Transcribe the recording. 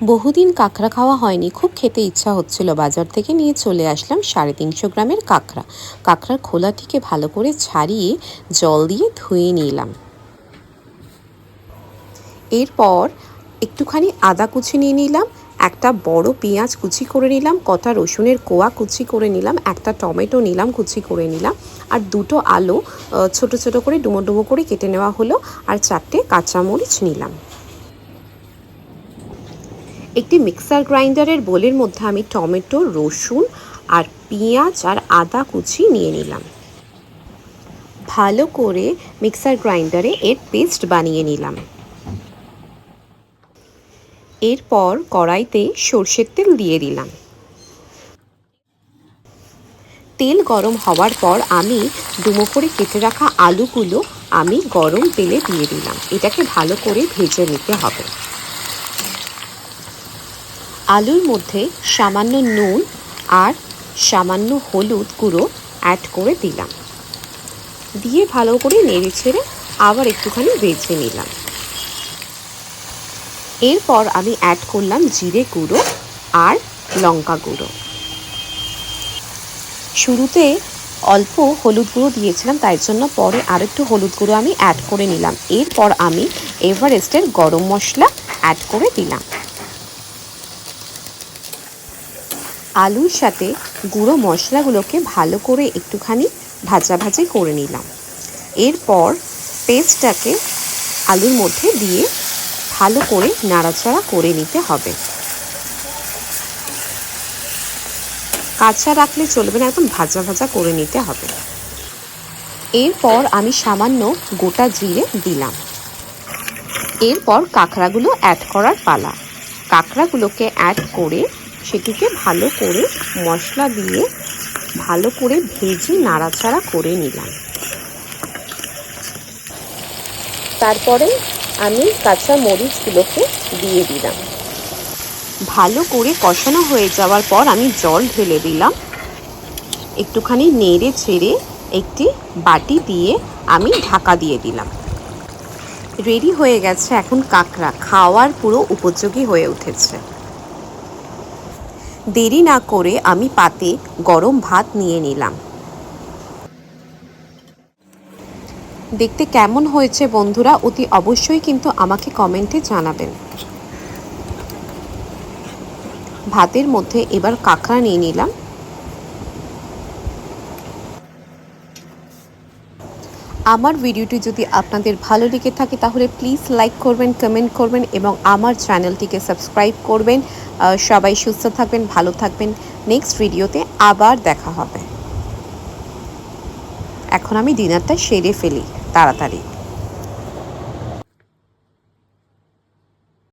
বহুদিন কাঁকড়া খাওয়া হয়নি, খুব খেতে ইচ্ছা হচ্ছিল। বাজার থেকে নিয়ে চলে আসলাম সাড়ে তিনশো গ্রামের কাঁকড়া। কাঁকড়ার খোলাটিকে ভালো করে ছাড়িয়ে জল দিয়ে ধুয়ে নিলাম। এরপর একটুখানি আদা কুচি নিয়ে নিলাম, একটা বড় পেঁয়াজ কুচি করে নিলাম, কটা রসুনের কোয়া কুচি করে নিলাম, একটা টমেটো নিলাম কুচি করে নিলাম, আর দুটো আলু ছোট ছোট করে ডুমো ডুমো করে কেটে নেওয়া হলো, আর চারটে কাঁচামরিচ নিলাম। একটি মিক্সার গ্রাইন্ডারের বোলের মধ্যে আমি টমেটো, রসুন আর পেঁয়াজ আর আদা কুচি নিয়ে নিলাম। ভালো করে মিক্সার গ্রাইন্ডারে এর পেস্ট বানিয়ে নিলাম। এরপর কড়াইতে সর্ষের তেল দিয়ে দিলাম। তেল গরম হওয়ার পর আমি ডুমো করে কেটে রাখা আলুগুলো আমি গরম তেলে দিয়ে দিলাম। এটাকে ভালো করে ভেজে নিতে হবে। আলুর মধ্যে সামান্য নুন আর সামান্য হলুদ গুঁড়ো অ্যাড করে দিলাম। দিয়ে ভালো করে নেড়ে ছেড়ে আবার একটুখানি ভেজে নিলাম। এরপর আমি অ্যাড করলাম জিরে গুঁড়ো আর লঙ্কা গুঁড়ো। শুরুতে অল্প হলুদ গুঁড়ো দিয়েছিলাম, তাই জন্য পরে আরেকটু হলুদ গুঁড়ো আমি অ্যাড করে নিলাম। এরপর আমি এভারেস্টের গরম মশলা অ্যাড করে দিলাম। আলুর সাথে গুঁড়ো মশলাগুলোকে ভালো করে একটুখানি ভাজা ভাজি করে নিলাম। এরপর পেস্টটাকে আলুর মধ্যে দিয়ে ভালো করে নাড়াচাড়া করে নিতে হবে। কাঁচা রাখলে চলবে না, একদম ভাজা ভাজা করে নিতে হবে। এরপর আমি সামান্য গোটা জিরে দিলাম। এরপর কাঁকড়াগুলো অ্যাড করার পালা। কাঁকড়াগুলোকে অ্যাড করে সেটিকে ভালো করে মশলা দিয়ে ভালো করে ভেজে নাড়াচাড়া করে নিলাম। তারপরে আমি কাঁচা মরিচগুলোকে দিয়ে দিলাম। ভালো করে কষানো হয়ে যাওয়ার পর আমি জল ঢেলে দিলাম। একটুখানি নেড়ে ছেড়ে একটি বাটি দিয়ে আমি ঢাকা দিয়ে দিলাম। রেডি হয়ে গেছে এখন কাঁকড়া, খাওয়ার পুরো উপযোগী হয়ে উঠেছে। দেরি না করে আমি পাতে গরম ভাত নিয়ে নিলাম। দেখতে কেমন হয়েছে বন্ধুরা, অতি অবশ্যই কিন্তু আমাকে কমেন্টে জানাবেন। ভাতের মধ্যে এবার কাঁকড়া নিয়ে নিলাম। আমার ভিডিওটি যদি আপনাদের ভালো লেগে থাকে, তাহলে প্লিজ লাইক করবেন কমেন্ট করবেন এবং আমার চ্যানেলটিকে সাবস্ক্রাইব করবেন। সবাই সুস্থ থাকবেন, ভালো থাকবেন। নেক্সট ভিডিওতে আবার দেখা হবে। এখন আমি ডিনারটা সেরে ফেলি, তাড়াতাড়ি।